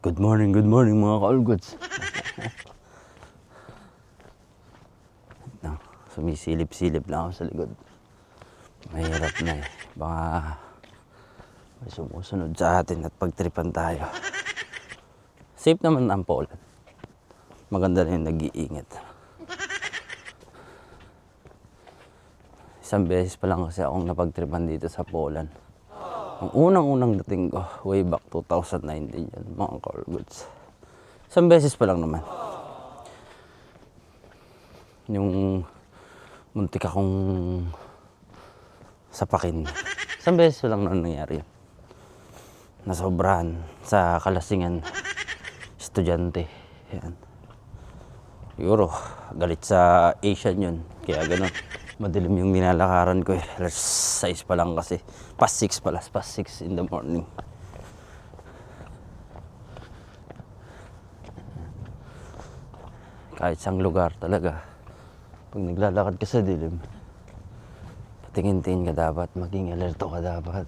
Good morning, good morning mga ka-all goods. no, sumisilip-silip lang ako sa likod. Mahirap na eh. Baka may sumusunod sa atin at pagtripan tayo. Safe naman ang Poland. Maganda yung nag-iingat. Isang beses pa lang kasi akong napagtripan dito sa Poland. Ang unang-unang dating ko, way back 2019 yan, mga car goods. Isang beses pa lang naman. Yung muntik akong sapakin. Isang beses pa lang naman nangyari yun. Nasobrahan sa kalasingan. Estudyante. Yan. Siguro, galit sa Asian yun. Kaya ganun. Madilim yung nilalakaran ko eh. Alas 6 pa lang kasi. Past 6 pala. Past 6 in the morning. Kahit sang lugar talaga. Pag naglalakad ka sa dilim, patingin-tingin ka dapat. Maging alerto ka dapat.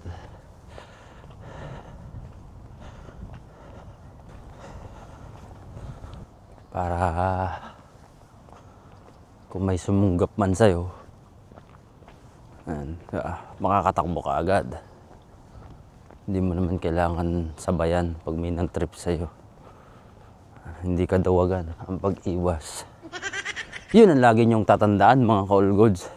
Para kung may sumunggap man sa'yo, Ayan, makakatakbo ka agad. Hindi mo naman kailangan sabayan pag may nang trip sa'yo. Hindi ka dawagan ang pag-iwas. Yun ang lagi niyong tatandaan mga call goods.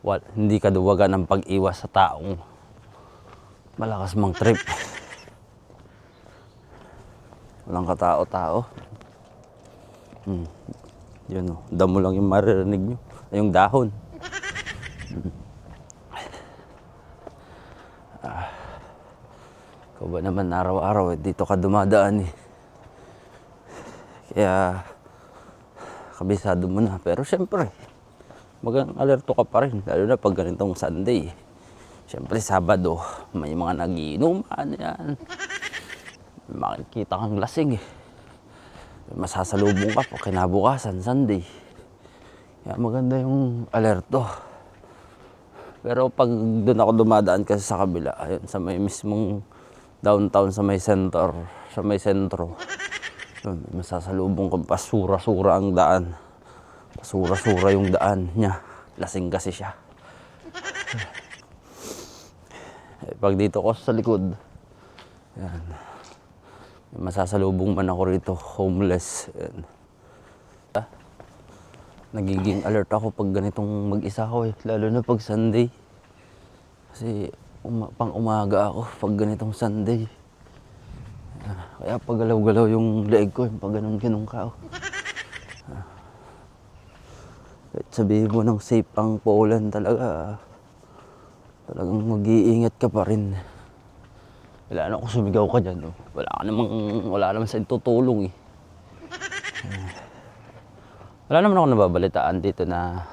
Wal, hindi ka dawagan ang pag-iwas sa taong malakas mang trip. Walang katao-tao. Hmm. Yun o, damo lang yung maririnig nyo. Yung dahon. Ah. Ikaw ba naman araw-araw eh, dito ka dumadaan eh. Kaya, kabisado mo na. Pero syempre, magang alerto ka pa rin. Lalo na pag ganitong Sunday. Syempre, Sabado, may mga nagiinuman yan. Makikita kang lasing eh masasalubong ka pag kinabukasan, Sunday. Kaya maganda yung alerto. Pero pag doon ako dumadaan kasi sa kabila, ayun, sa may mismong downtown, sa may center, sa may sentro, may masasalubong kang pasura-sura ang daan. Pasura-sura yung daan niya. Lasing kasi siya. Eh, pag dito ko sa likod, yan, masasalubong man ako rito, homeless. Yan. Nagiging alert ako pag ganitong mag-isa ako eh, lalo na pag Sunday. Kasi uma- pang umaga ako pag ganitong Sunday. Kaya pag galaw-galaw yung leg ko, yung pag ganun-ganun ka. oh. Ah. Kahit sabihin mo ng safe ang Poland talaga, talagang mag-iingat ka pa rin. Wala na kung sumigaw ka dyan. Oh. Wala ka namang, wala naman sa tutulong eh. Wala naman ako nababalitaan dito na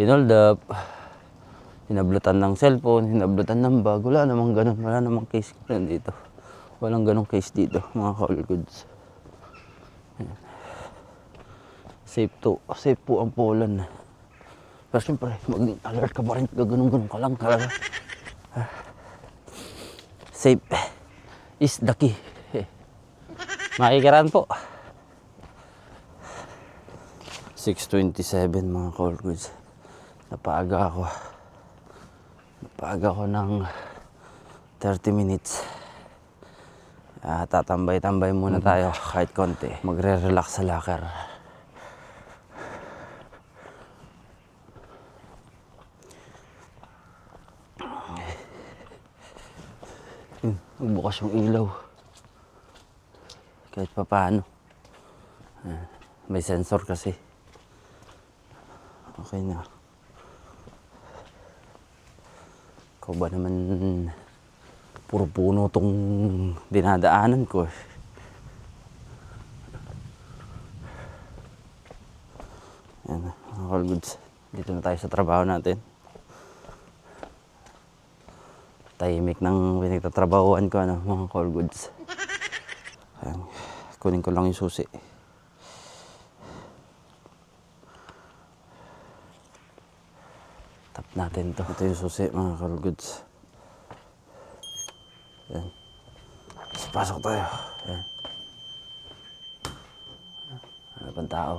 hinold up, hinablutan ng cellphone, hinablutan ng bag. Wala namang ganun. Wala namang case ganun dito. Walang ganong case dito, mga call goods. Ayan. Safe to, safe po ang Poland. Pero siyempre, maging alert ka pa rin. Gaganong-ganong ka lang talaga. Safe is the key. Makikiran po. 6.27 mga call goods. Napaaga ako. Napaaga ako ng 30 minutes. Ah, tatambay-tambay muna tayo kahit konti. Magre-relax sa locker. Nagbukas yung ilaw. Kahit pa paano. Ah, May sensor kasi. Okay na. Ikaw ba naman puro puno tong dinadaanan ko eh. Yan, all goods. Dito na tayo sa trabaho natin. tahimik ng pinagtatrabahoan ko, ano, mga call goods. Ayan, kunin ko lang yung susi. Natin to. Ito yung susi, mga call goods. Ayan. Mas pasok tayo. Ayan. Ano pang tao?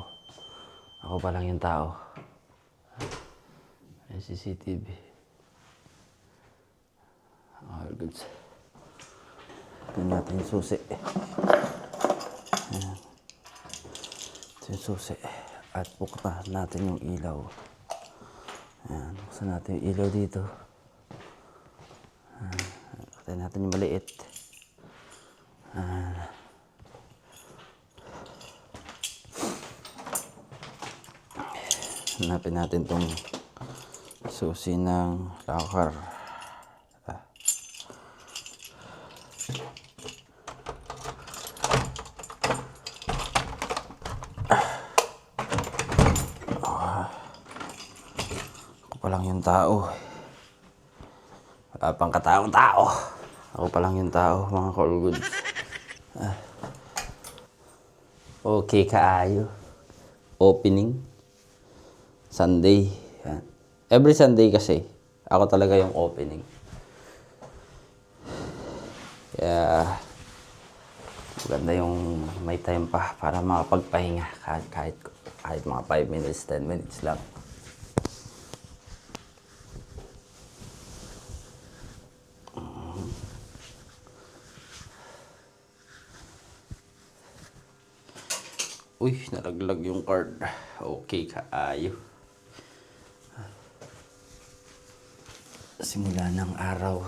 Ako pa lang yung tao. CCTV. All goods. Tignan natin yung susi. Ayan. Ito yung susi. At buksan natin yung ilaw. Buksan natin yung ilaw dito. Ayan. Buksan natin yung maliit. Ayan. Hanapin natin tong susi ng locker. Pa lang yung tao. Wala pang kataong tao. Ako pa lang yung tao, mga call goods. Ah. Okay, kaayo. Opening. Sunday. Yan. Every Sunday kasi, ako talaga yung opening. Kaya, maganda yung may time pa para makapagpahinga kahit, kahit, kahit mga 5 minutes, 10 minutes lang. Uy, nalaglag yung card. Okay, kaayo. Simula ng araw.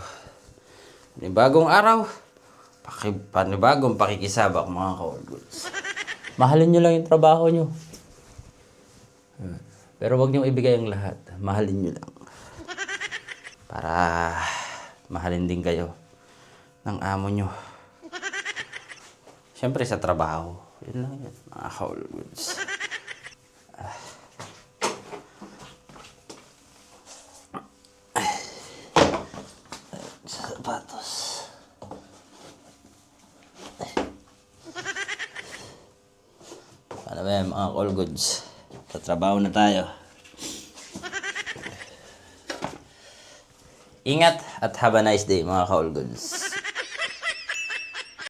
Panibagong araw. Paki, panibagong pakikisabak mga call goods. Mahalin nyo lang yung trabaho nyo. Pero wag nyo ibigay ang lahat. Mahalin nyo lang. Para mahalin din kayo ng amo nyo. Siyempre sa trabaho. Yun lang yun. Mga call goods. Sapatos. Paano ba yan, mga call goods? Sa trabaho na tayo. Ingat at have a nice day mga call goods.